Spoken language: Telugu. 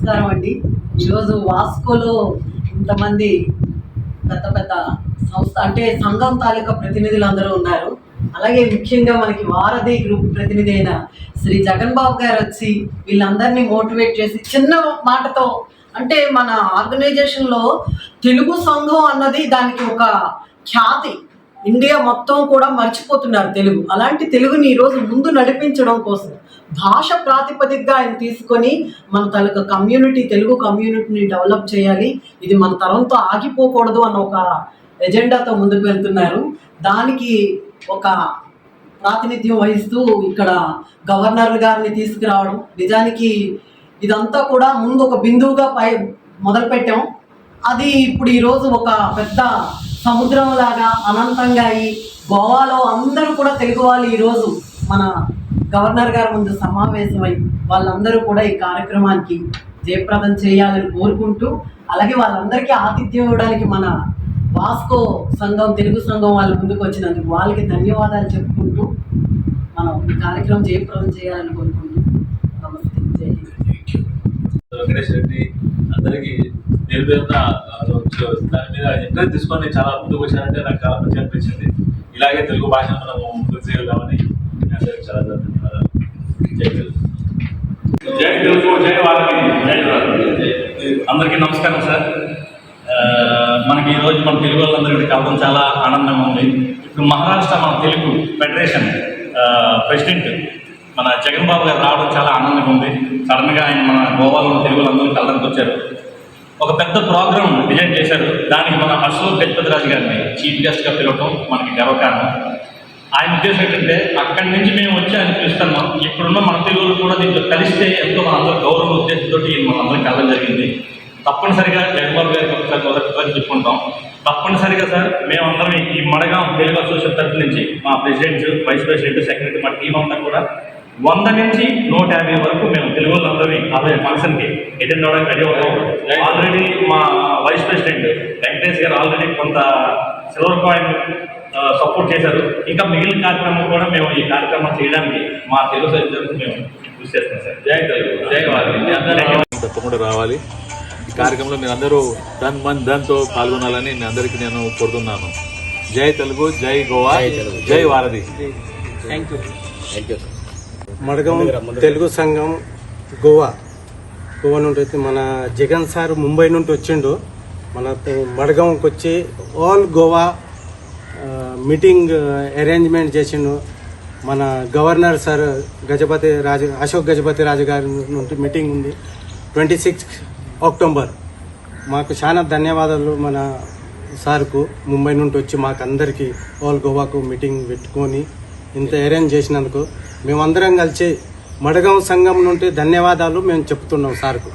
నమస్కారం అండి. ఈరోజు వాస్కోలో ఇంతమంది పెద్ద పెద్ద సంస్థ అంటే సంఘం తాలూకా ప్రతినిధులు అందరూ ఉన్నారు. అలాగే ముఖ్యంగా మనకి వారధి గ్రూప్ ప్రతినిధి అయిన శ్రీ జగన్ బాబు గారు వచ్చి వీళ్ళందరినీ మోటివేట్ చేసి చిన్న మాటతో అంటే మన ఆర్గనైజేషన్లో తెలుగు సంఘం అన్నది దానికి ఒక ఖ్యాతి. ఇండియా మొత్తం కూడా మర్చిపోతున్నారు తెలుగు. అలాంటి తెలుగుని ఈరోజు ముందు నడిపించడం కోసం భాష ప్రాతిపదికగా ఆయన తీసుకొని మన తలకు కమ్యూనిటీ తెలుగు కమ్యూనిటీని డెవలప్ చేయాలి. ఇది మన తరంతో ఆగిపోకూడదు అన్న ఒక ఎజెండాతో ముందుకు వెళ్తున్నారు. దానికి ఒక ప్రాతినిధ్యం వహిస్తూ ఇక్కడ గవర్నర్ గారిని తీసుకురావడం. నిజానికి ఇదంతా కూడా ముందు ఒక బిందువుగా పై మొదలుపెట్టాం. అది ఇప్పుడు ఈరోజు ఒక పెద్ద సముద్రం లాగా అనంతంగా అయి గోవాలో అందరూ కూడా తెలుగు వాళ్ళు ఈరోజు మన గవర్నర్ గారి ముందు సమావేశమై వాళ్ళందరూ కూడా ఈ కార్యక్రమానికి జయప్రదం చేయాలని కోరుకుంటూ అలాగే వాళ్ళందరికీ ఆతిథ్యం ఇవ్వడానికి మన వాస్కో సంఘం తెలుగు సంఘం వాళ్ళు ముందుకు వచ్చినందుకు వాళ్ళకి ధన్యవాదాలు చెప్పుకుంటూ మనం ఈ కార్యక్రమం జయప్రదం చేయాలని కోరుకుంటూ నమస్తే. జై వెంకటేష్ రెడ్డి అందరికీ పేరు పేరున దాని మీద ఇంట్రెస్ట్ తీసుకొని చాలా ముందుకు వచ్చారంటే నాకు చాలా మంచి అనిపించింది. ఇలాగే తెలుగు భాషను మనం ముందుకు చేయగలమని అందరికీ చాలా జై తెలుగు జై వాల్మీకి జై అందరికీ నమస్కారం సార్. మనకి ఈరోజు మన తెలుగు వాళ్ళందరికీ కలవడం చాలా ఆనందంగా ఉంది. ఇప్పుడు మహారాష్ట్ర మన తెలుగు ఫెడరేషన్ ప్రెసిడెంట్ మన జగన్ బాబు గారు రావడం చాలా ఆనందంగా ఉంది. సడన్గా ఆయన మన గోవాలో ఉన్న తెలుగు వాళ్ళందరూ కలడానికి వచ్చారు. ఒక పెద్ద ప్రోగ్రామ్ డిజైన్ చేశారు. దానికి మన అశోక్ గజపతి రాజు గారిని చీఫ్ గెస్ట్గా పిలవటం మనకి గర్వకారణం. ఆయన ఉద్దేశం ఏంటంటే అక్కడి నుంచి మేము వచ్చి ఆయన పిలుస్తున్నాం. ఇప్పుడున్న మన తెలుగులు కూడా దీంట్లో కలిస్తే ఎంతో మన అందరూ గౌరవ ఉద్దేశంతో మన అందరికి కలవడం జరిగింది. తప్పనిసరిగా జగన్బాబు గారికి ఒకసారి మొదటిసారి చెప్పుకుంటాం. తప్పనిసరిగా సార్ మేమందరం ఈ మడగా తెలుగు అసోసియేషన్ తరఫు నుంచి మా ప్రెసిడెంట్ వైస్ ప్రెసిడెంట్ సెక్రటరీ మా టీం అంతా కూడా వంద నుంచి నూట యాభై వరకు మేము తెలుగు వాళ్ళందరినీ అదే ఫంక్షన్కి అటెండ్ అవ్వడానికి రెడీ అవుతాం. ఆల్రెడీ మా వైస్ ప్రెసిడెంట్ వెంకటేష్ గారు ఆల్రెడీ కొంత సిల్వర్ కాయిన్ సపోర్ట్ చేశారు. ఇంకా మిగిలిన కార్యక్రమం కూడా మేము ఈ కార్యక్రమం చేయడానికి మా తెలుగు సైతం మేము కృషి చేస్తాం సార్. జై తెలుగు జై తప్పకుండా రావాలి. ఈ కార్యక్రమంలో మీరు అందరూ ధన్ మన్ ధన్తో పాల్గొనాలని మీ అందరికీ నేను కోరుతున్నాను. జై తెలుగు జై గోవా జై వారధి. మడగం తెలుగు సంఘం గోవా. గోవా నుండి అయితే మన జగన్ సార్ ముంబై నుండి వచ్చిండు. మన మడగంకి వచ్చి ఆల్ గోవా మీటింగ్ అరేంజ్మెంట్ చేసిండు మన గవర్నర్ సార్ గజపతి రాజు అశోక్ గజపతి రాజు గారి నుండి మీటింగ్ ఉంది. ట్వంటీ సిక్స్ అక్టోబర్ మాకు చాలా ధన్యవాదాలు మన సార్కు. ముంబై నుండి వచ్చి మాకు అందరికీ ఆల్ గోవాకు మీటింగ్ పెట్టుకొని ఇంత అరేంజ్ చేసినందుకు మేమందరం కలిసి మడగాం సంఘం నుండి ధన్యవాదాలు మేము చెప్తున్నాం సార్కు.